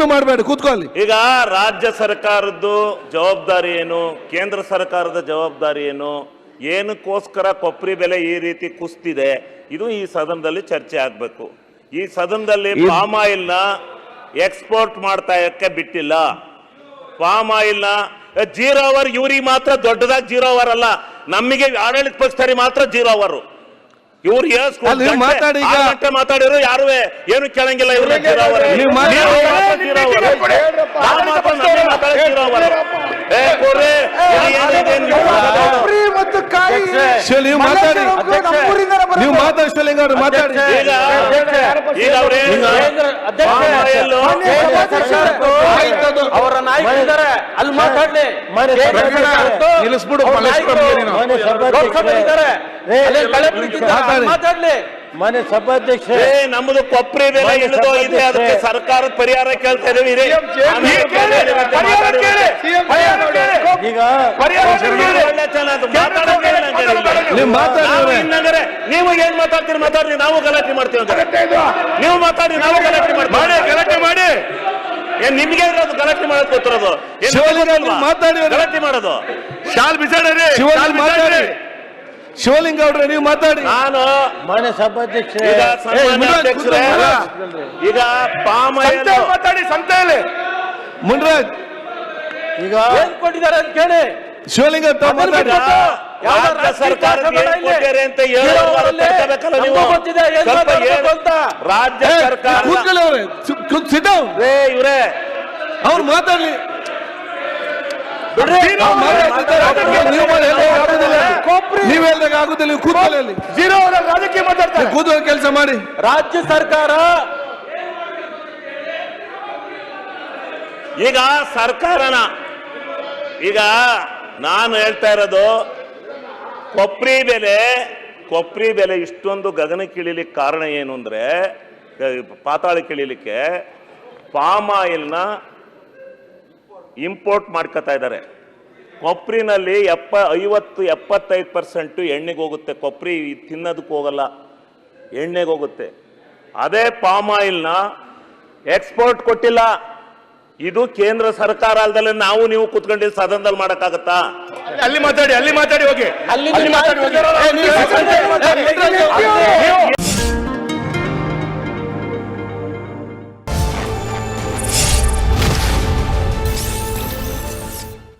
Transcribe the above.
ಮಾಡಬೇಡಿ ಕೂತ್ಕೊಳ್ಳಿ. ಈಗ ರಾಜ್ಯ ಸರ್ಕಾರದ್ದು ಜವಾಬ್ದಾರಿ ಏನು? ಕೇಂದ್ರ ಸರ್ಕಾರದ ಜವಾಬ್ದಾರಿ ಏನು? ಏನಕ್ಕೋಸ್ಕರ ಕೊಬ್ಬರಿ ಬೆಲೆ ಈ ರೀತಿ ಕುಸ್ತಿದೆ? ಇದು ಈ ಸದನದಲ್ಲಿ ಚರ್ಚೆ ಆಗಬೇಕು. ಈ ಸದನದಲ್ಲಿ ಪಾಮ್ ಆಯಿಲ್ನ ಎಕ್ಸ್ಪೋರ್ಟ್ ಮಾಡ್ತಾ ಇರಕ್ಕೆ ಬಿಟ್ಟಿಲ್ಲ? ಪಾಮ್ ಆಯಿಲ್ನ ಜೀರೋ ಅವರ್ ಇವ್ರಿಗೆ ಮಾತ್ರ ದೊಡ್ಡದಾಗಿ ಜೀರೋ ಅವರ್ ಅಲ್ಲ. ನಮಗೆ ಆಡಳಿತ ಪಕ್ಷದವ್ರಿಗೆ ಮಾತ್ರ ಜೀರೋ ಅವರು ಇವ್ರು ನೀವು ಮಾತಾಡಿ ಈಗ. ಮಾತಾಡಿರೋ ಯಾರು ಏನು ಕೇಳಂಗಿಲ್ಲ ಇವ್ರ ನೀವು ಮಾತಾಡಿ. ನೀವು ಮಾತಾಡಿ. ಮಲ್ಲೇಶ್ವರಂ ನೀವು ಮಾತಾಡಿ ಶಿವಲಿಂಗ ಅವ್ರು ಮಾತಾಡಿ. ಈಗ ಈಗ ಅವ್ರು ಏನು ಪಾಮ್ ಆಯಿಲ್ ಅವರ ನಾಯಕರಿದ್ದಾರೆ. ಅಲ್ಲಿ ಮಾತಾಡ್ಲಿ. ನಿಲ್ಲಿಸ್ಬಿಡು. ಮಾತಾಡ್ಲಿ. ಮನೆ ಸಭಾಧ್ಯಕ್ಷ ಏ ನಮ್ಮದು ಕೊಬ್ಬರಿ ಬೆಲೆ ಇಳಿದೋ ಇದೆ. ಅದಕ್ಕೆ ಸರ್ಕಾರದ ಪರಿಹಾರ ಕೇಳ್ತಾ ಮಾತಾಡಿರಂತೆ. ಈಗ. ನೀವು ಏನ್ ಮಾತಾಡ್ತೀರಿ ಮಾತಾಡ್ರಿ. ನಾವು ಗಲಾಟೆ ಮಾಡ್ತೀವಿ. ನೀವು ಮಾತಾಡಿ ನಾವು ಗಲಾಟೆ ಮಾಡ್ತೀವಿ. ಗಲಾಟೆ ಮಾಡಿ ಏನ್ ನಿಮ್ಗೆ ಇರೋದು ಗೊತ್ತಿಲ್ವಾ? ಮಾತಾಡಿ. ಗಲಾಟೆ ಮಾಡೋದು. ಶಾಲ್ ಬಿಸಾಡ್ರಿ ಶಿವಲಿಂಗ ಮಾತಾಡಿ. ಶಿವಲಿಂಗ ಅವ್ರೆ ನೀವು ಮಾತಾಡಿ. ನಾನು ಮನೆ ಸಭಾಧ್ಯಕ್ಷ ಈಗ ಪಾಮ ಮಾತಾಡಿ ಸಂತೆಯಲ್ಲಿ ಮುನ್ರಾಜ್. ಈಗ ಏನ್ ಕೊಟ್ಟಿದ್ದಾರೆ ಅಂತ ಕೇಳಿ. ಶಿವಲಿಂಗ ಸರ್ಕಾರ ಅಂತ. ರಾಜ್ಯ ಸರ್ಕಾರ. ಇವ್ರೆ ಅವ್ರು ಮಾತಾಡ್ಲಿ ಆಗುದಿಲ್ಲ. ಜೀರೋ ರಾಜಕೀಯ ಮಾತಾಡ್ತಾರೆ. ನೀವು ಕೆಲಸ ಮಾಡಿ. ರಾಜ್ಯ ಸರ್ಕಾರ ಈಗ ಸರ್ಕಾರನ ಈಗ ನಾನು ಹೇಳ್ತಾ ಇರೋದು ಕೊಪ್ರಿ ಬೆಲೆ ಕೊಪ್ರಿ ಬೆಲೆ ಇಷ್ಟೊಂದು ಗಗನಕ್ಕಿಳಿಲಿಕ್ಕೆ ಕಾರಣ ಏನು ಅಂದ್ರೆ ಪಾತಾಳಕ್ಕಿಳಿಲಿಕ್ಕೆ ಪಾಮ್ ಆಯಿಲ್ನ ಇಂಪೋರ್ಟ್ ಮಾಡ್ಕೋತಾ ಇದ್ದಾರೆ. ಕೊಪ್ರಿನಲ್ಲಿ ಎಪ್ಪ ಐವತ್ತು ಎಪ್ಪತ್ತೈದು ಪರ್ಸೆಂಟು ಎಣ್ಣೆಗೆ ಹೋಗುತ್ತೆ. ಕೊಬ್ಬರಿ ತಿನ್ನೋದಕ್ಕೆ ಹೋಗಲ್ಲ. ಎಣ್ಣೆಗೆ ಹೋಗುತ್ತೆ. ಅದೇ ಪಾಮ್ ಆಯಿಲ್ನ ಎಕ್ಸ್ಪೋರ್ಟ್ ಕೊಟ್ಟಿಲ್ಲ. ಇದು ಕೇಂದ್ರ ಸರ್ಕಾರ ಅಲ್ದಲೆ ನಾವು ನೀವು ಕುತ್ಕೊಂಡು ಸದನದಲ್ಲಿ ಮಾಡಕ್ಕಾಗತ್ತಾ? ಅಲ್ಲಿ ಮಾತಾಡಿ ಅಲ್ಲಿ ಮಾತಾಡಿ ಹೋಗಿ. ಅಲ್ಲಿ ಅಲ್ಲಿ ಮಾತಾಡಿ